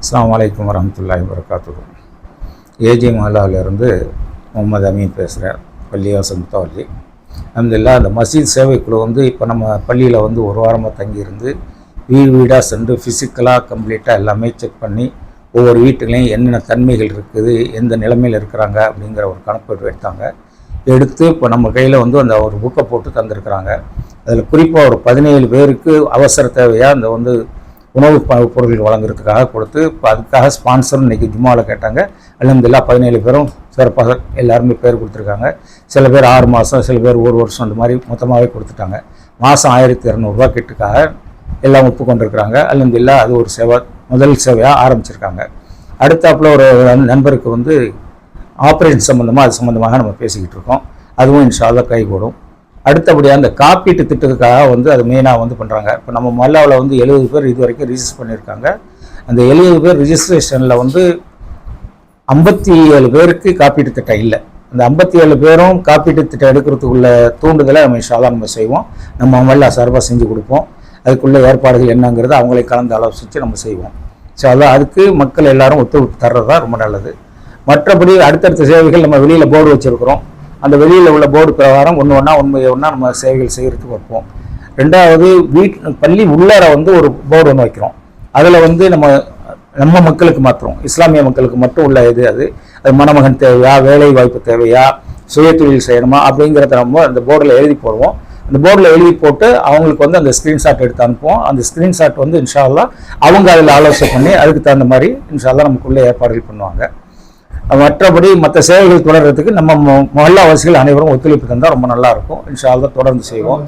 அஸ்ஸலாமு அலைக்கும் வரமத்துல்லாஹி வரகாத்து ஏஜி மஹாலாவிலேருந்து முகமது அமீன் பேசுகிறேன் பள்ளிவாசன் முத்தவல்லி. அல்ஹம்துலில்லாஹ் அந்த மசீத் சேவைக்குழு வந்து இப்போ நம்ம பள்ளியில் வந்து ஒரு வாரமாக தங்கியிருந்து வீடு வீடாக சென்று ஃபிசிக்கலாக கம்ப்ளீட்டாக எல்லாமே செக் பண்ணி ஒவ்வொரு வீட்டுலேயும் என்னென்ன தன்மைகள் இருக்குது எந்த நிலைமையில் இருக்கிறாங்க அப்படிங்கிற ஒரு கணக்கு எடுத்தாங்க. எடுத்து இப்போ நம்ம கையில் வந்து அந்த ஒரு புக்கை போட்டு தந்திருக்கிறாங்க. அதில் குறிப்பாக ஒரு பதினேழு பேருக்கு அவசர தேவையாக அந்த வந்து உணவு ப- பொருட்கள் வழங்குறதுக்காக கொடுத்து இப்போ அதுக்காக ஸ்பான்சரும் இன்னைக்கு ஜும்மாவில் கேட்டாங்க. அல்ஹம்துலில்லாஹ் பதினேழு பேரும் சிறப்பாக எல்லாருமே பேர் கொடுத்துருக்காங்க. சில பேர் ஆறு மாதம் சில பேர் ஒரு வருஷம் அந்த மாதிரி மொத்தமாகவே கொடுத்துட்டாங்க. மாதம் ஆயிரத்தி இரநூறுவா கிட்டுக்காக எல்லாம் ஒப்புக்கொண்டிருக்கிறாங்க. அல்ஹம்துலில்லாஹ் அது ஒரு சேவை முதல் சேவையாக ஆரம்பிச்சிருக்காங்க. அடுத்தாப்புல ஒரு நண்பருக்கு வந்து ஆப்ரேஷன் சம்மந்தமாக அது சம்மந்தமாக நம்ம பேசிக்கிட்டு இருக்கோம். அதுவும் இன்ஷால்லாம் கைகூடும். அடுத்தபடியாக அந்த காப்பீட்டு திட்டத்துக்காக வந்து அது மெயினாக வந்து பண்ணுறாங்க இப்போ நம்ம மல்லாவில் வந்து எழுபது பேர் இது வரைக்கும் ரிஜிஸ்டர் பண்ணியிருக்காங்க. அந்த எழுபது பேர் ரிஜிஸ்ட்ரேஷனில் வந்து ஐம்பத்தி ஏழு பேருக்கு காப்பீட்டு திட்டம் இல்லை. அந்த ஐம்பத்தி ஏழு பேரும் காப்பீட்டு திட்டம் எடுக்கிறதுக்குள்ள தூண்டுதலை நம்ம இன்ஷால்லா நம்ம செய்வோம். நம்ம மல்லா சார்பாக செஞ்சு கொடுப்போம். அதுக்குள்ள ஏற்பாடுகள் என்னங்கிறத அவங்களை கலந்து ஆலோசித்து நம்ம செய்வோம். ஸோ அதான் அதுக்கு மக்கள் எல்லாரும் ஒத்துழைப்பு தர்றது தான் ரொம்ப நல்லது. மற்றபடி அடுத்தடுத்த சேவைகள் நம்ம வெளியில் போர்டு வச்சுருக்கிறோம். அந்த வெளியில் உள்ள போர்டு பிரகாரம் ஒன்று ஒன்றா உண்மையை ஒன்றா நம்ம சேவைகள் செய்கிறதுக்கு வைப்போம். ரெண்டாவது வீட் பள்ளி உள்ளார வந்து ஒரு போர்டு ஒன்று வைக்கிறோம். அதில் வந்து நம்ம நம்ம மக்களுக்கு மாத்திரம் இஸ்லாமிய மக்களுக்கு மட்டும் உள்ள இது அது. அது மணமகன் தேவையா வேலை வாய்ப்பு தேவையா சுய தொழில் செய்யணுமா அப்படிங்கிறத நம்ம அந்த போர்டில் எழுதி போடுவோம். அந்த போர்டில் எழுதி போட்டு அவங்களுக்கு வந்து அந்த ஸ்க்ரீன்ஷாட் எடுத்து அனுப்புவோம். அந்த ஸ்க்ரீன்ஷாட் வந்து இன்ஷால்லா அவங்க அதில் ஆலோசனை பண்ணி அதுக்கு தகுந்த மாதிரி இன்ஷால்லா நமக்குள்ளே ஏற்பாடுகள் பண்ணுவாங்க. மற்றபடி மற்ற சேவைகள் தொடர்றதுக்கு நம்ம மொ- மொஹல்லாவாசிகள் அனைவரும் ஒத்துழைப்பு தந்தால் ரொம்ப நல்லா இருக்கும் இன்ஷா தொடர்ந்து செய்வோம்.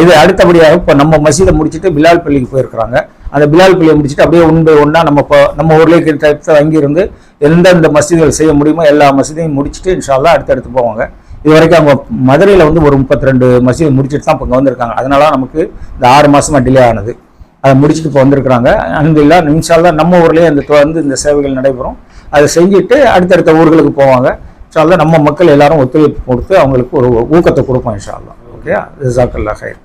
இது அடுத்தபடியாக இப்போ நம்ம மசீதை முடிச்சுட்டு பிலால் பள்ளிக்கு போயிருக்கிறாங்க. அந்த பிலால் பள்ளியை முடிச்சுட்டு அப்படியே ஒன் பை ஒன்றா நம்ம இப்போ நம்ம ஊர்லேயே கிட்ட அங்கிருந்து எந்தெந்த மசீதிகள் செய்ய முடியுமோ எல்லா மசீதையும் முடிச்சுட்டு இன்ஷால்லா அடுத்தடுத்து போவாங்க. இது வரைக்கும் அவங்க மதுரையில் வந்து ஒரு முப்பத்தி ரெண்டு மசீது முடிச்சுட்டு தான் இப்போ இங்கே வந்திருக்காங்க. அதனால நமக்கு இந்த ஆறு மாதமாக டிலே ஆனது. அதை முடிச்சுட்டு இப்போ வந்திருக்கிறாங்க. அன்பில்லா இன்ஷால்லா நம்ம ஊர்லேயே அந்த தொடர்ந்து இந்த சேவைகள் நடைபெறும். அதை செஞ்சுட்டு அடுத்தடுத்த ஊர்களுக்கு போவாங்க. இன்ஷால்லா நம்ம மக்கள் எல்லாரும் ஒத்துழைப்பு கொடுத்து அவங்களுக்கு ஒரு ஊக்கத்தை கொடுப்போம் இன்ஷால்லா ஓகே ஜாக்கல்லா ஹைர்